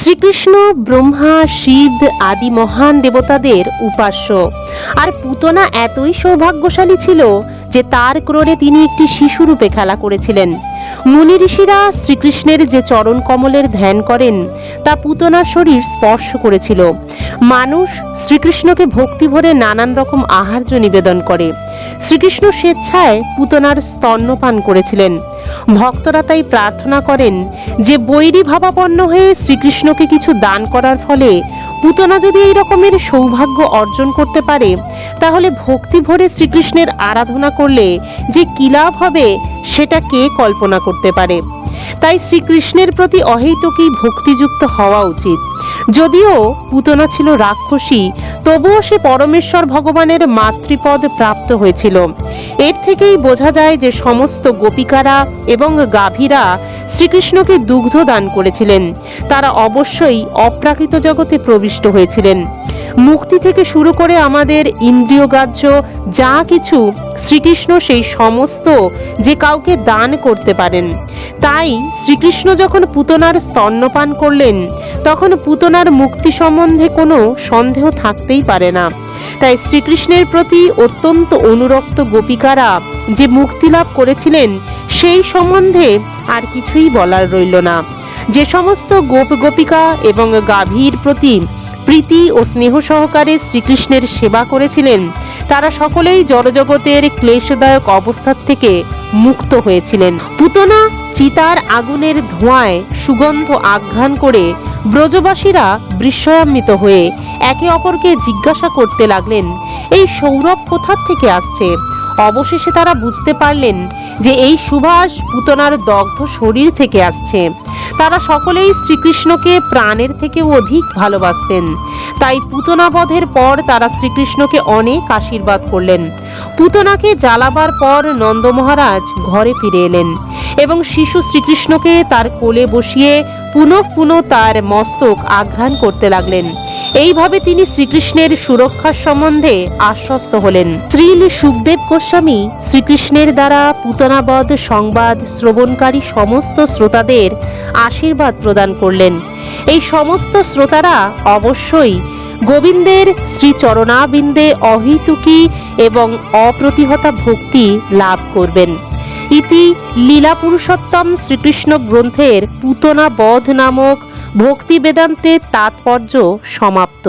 শ্রীকৃষ্ণ, ব্রহ্মা, শিব আদি মহান দেবতাদের উপাস্য। আর পুতনা এতই সৌভাগ্যশালী ছিল যে তার ক্রোড়ে তিনি একটি শিশুরূপে খেলা করেছিলেন। মুনি ঋষিরা শ্রীকৃষ্ণের যে চরণ কমলের ধ্যান করেন, তা পুতনার শরীর স্পর্শ করেছিল। মানুষ শ্রীকৃষ্ণকে ভক্তি ভরে নানান রকম আহার্য নিবেদন করে। শ্রীকৃষ্ণ স্বেচ্ছায় পুতনার স্তন্যপান করেছিলেন। ভক্তরা তাই প্রার্থনা করেন যে বৈরী ভাবাপন্ন হয়ে শ্রীকৃষ্ণকে কিছু দান করার ফলে পুতনা যদি এই রকমের সৌভাগ্য অর্জন করতে পারে, তাহলে ভক্তি ভরে শ্রীকৃষ্ণের আরাধনা করলে যে কি লাভ হবে, সেটা কে কল্পনা করতে পারে? তাই শ্রীকৃষ্ণের প্রতি অহেতুকই ভক্তিযুক্ত হওয়া উচিত। যদিও পুতনা ছিল রাক্ষসী, তবুও সে পরমেশ্বর ভগবানের মাতৃপদ প্রাপ্ত হয়েছিল। এর থেকেই বোঝা যায় যে সমস্ত গোপিকারা এবং গাভীরা শ্রীকৃষ্ণকে দুগ্ধ দান করেছিলেন। তারা অবশ্যই অপ্রাকৃত জগতে প্রবিষ্ট হয়েছিলেন। মুক্তি থেকে শুরু করে আমাদের ইন্দ্রিয়গ্রাহ্য যা কিছু শ্রীকৃষ্ণ সেই সমস্ত যে কাউকে দান করতে পারেন। তাই শ্রীকৃষ্ণ যখন পুতনার স্তন্যপান করলেন, তখন পুতনার মুক্তি সম্বন্ধে কোনো সন্দেহ থাকতেই পারে না। তাই শ্রীকৃষ্ণের প্রতি অত্যন্ত অনুরক্ত গোপিকারা যে মুক্তি লাভ করেছিলেন, সেই সম্বন্ধে আর কিছুই বলার রইল না। যে সমস্ত গোপ গোপিকা এবং গাভীর প্রতি প্রীতি ও স্নেহ সহকারে শ্রীকৃষ্ণের সেবা করেছিলেন, তারা সকলেই জড়জগতের ক্লেশদায়ক অবস্থার থেকে মুক্ত হয়েছিলেন। পুতনা চিতার আগুনের ধোঁয়ায় সুগন্ধ আঘ্রাণ করে ব্রজবাসীরা বিস্ময়ান্বিত হয়ে একে অপরকে জিজ্ঞাসা করতে লাগলেন, এই সৌরভ কোথার থেকে আসছে? অবশেষে তারা বুঝতে পারলেন যে এই সুভাষ পুতনার দগ্ধ শরীর থেকে আসছে। তারা সকলেই শ্রীকৃষ্ণকে প্রাণের থেকেও অধিক ভালোবাসতেন। তাই পুতনাবধের পর তারা শ্রীকৃষ্ণকে অনেক আশীর্বাদ করলেন। পুতনাকে জ্বালাবার পর নন্দ মহারাজ ঘরে ফিরে এলেন এবং শিশু শ্রীকৃষ্ণকে তার কোলে বসিয়ে পুনঃ পুনঃ তার মস্তক আঘ্রাণ করতে লাগলেন। এইভাবে তিনি শ্রীকৃষ্ণের সুরক্ষার সম্বন্ধে আশ্বস্ত হলেন। শ্রীল সুখদেব গোস্বামী শ্রীকৃষ্ণের দ্বারা পুতনাবধ সংবাদ শ্রবণকারী সমস্ত শ্রোতাদের আশীর্বাদ প্রদান করলেন। এই সমস্ত শ্রোতারা অবশ্যই গোবিন্দের শ্রীচরণাবিন্দে অহিতুকি এবং অপ্রতিহতা ভক্তি লাভ করবেন। ইতি লীলা পুরুষোত্তম শ্রীকৃষ্ণ গ্রন্থের পুতনা বধ নামক ভক্তি বেদান্তের তাৎপর্য সমাপ্ত।